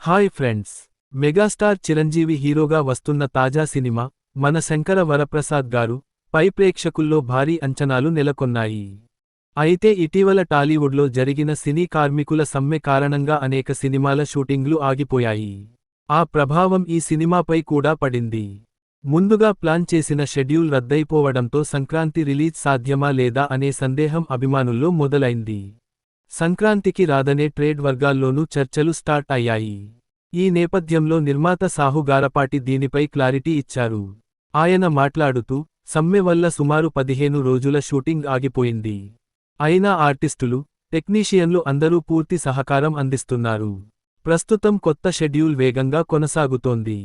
Hi friends megastar Chiranjeevi హీరోగా వస్తున్న తాజా సినిమా మన శంకర వరప్రసాద్ గారు పై ప్రేక్షకుల్లో భారీ అంచనాలు నెలకొన్నాయి. అయితే ఇటీవల టాలీవుడ్లో జరిగిన సినీ కార్మికుల సమ్మె కారణంగా అనేక సినిమాల షూటింగ్లు ఆగిపోయాయి. ఆ ప్రభావం ఈ సినిమాపై కూడా పడింది. ముందుగా ప్లాన్ చేసిన షెడ్యూల్ రద్దయిపోవడంతో సంక్రాంతి రిలీజ్ సాధ్యమా లేదా అనే సందేహం అభిమానుల్లో మొదలైంది. సంక్రాంతికి రాదనే ట్రేడ్ వర్గాల్లోనూ చర్చలు స్టార్ట్ అయ్యాయి. ఈ నేపథ్యంలో నిర్మాత సాహు గారపాటి దీనిపై క్లారిటీ ఇచ్చారు. ఆయన మాట్లాడుతూ సమ్మె వల్ల సుమారు పదిహేను రోజుల షూటింగ్ ఆగిపోయింది. అయినా ఆర్టిస్టులు టెక్నీషియన్లు అందరూ పూర్తి సహకారం అందిస్తున్నారు. ప్రస్తుతం కొత్త షెడ్యూల్ వేగంగా కొనసాగుతోంది.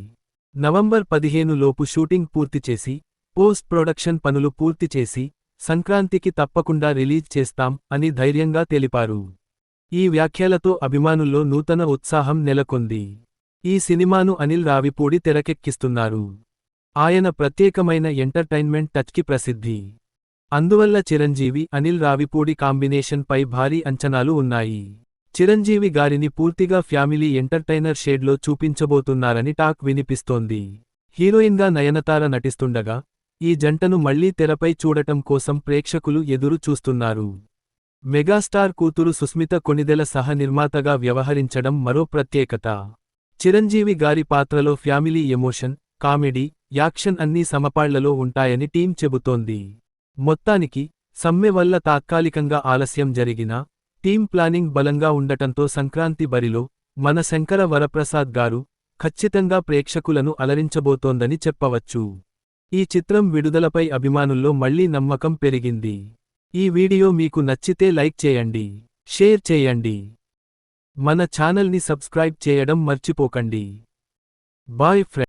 నవంబర్ పదిహేను లోపు షూటింగ్ పూర్తి చేసి పోస్ట్ ప్రొడక్షన్ పనులు పూర్తి చేసి సంక్రాంతికి తప్పకుండా రిలీజ్ చేస్తాం అని ధైర్యంగా తెలిపారు. ఈ వ్యాఖ్యలతో అభిమానుల్లో నూతన ఉత్సాహం నెలకొంది. ఈ సినిమాను అనిల్ రావిపూడి తెరకెక్కిస్తున్నారు. ఆయన ప్రత్యేకమైన ఎంటర్టైన్మెంట్ టచ్కి ప్రసిద్ధి. అందువల్ల చిరంజీవి అనిల్ రావిపూడి కాంబినేషన్ పై భారీ అంచనాలు ఉన్నాయి. చిరంజీవి గారిని పూర్తిగా ఫ్యామిలీ ఎంటర్టైనర్ షేడ్లో చూపించబోతున్నారని టాక్ వినిపిస్తోంది. హీరోయిన్గా నయనతార నటిస్తుండగా ఈ జంటను మళ్ళీ తెరపై చూడటం కోసం ప్రేక్షకులు ఎదురు చూస్తున్నారు. మెగాస్టార్ కూతురు సుస్మిత కొణిదెల సహ నిర్మాతగా వ్యవహరించడం మరో ప్రత్యేకత. చిరంజీవి గారి పాత్రలో ఫ్యామిలీ ఎమోషన్ కామెడీ యాక్షన్ అన్నీ సమపాళ్ళలో ఉంటాయని టీం చెబుతోంది. మొత్తానికి సమ్మె వల్ల తాత్కాలికంగా ఆలస్యం జరిగినా టీం ప్లానింగ్ బలంగా ఉండటంతో సంక్రాంతి బరిలో మన శంకర వరప్రసాద్ గారు ఖచ్చితంగా ప్రేక్షకులను అలరించబోతోందని చెప్పవచ్చు. ఈ చిత్రం విడుదలపై అభిమానుల్లో మళ్ళీ నమ్మకం పెరిగింది. ఈ వీడియో మీకు నచ్చితే లైక్ చేయండి షేర్ చేయండి. మన ఛానల్ని సబ్స్క్రైబ్ చేయడం మర్చిపోకండి. Boy friend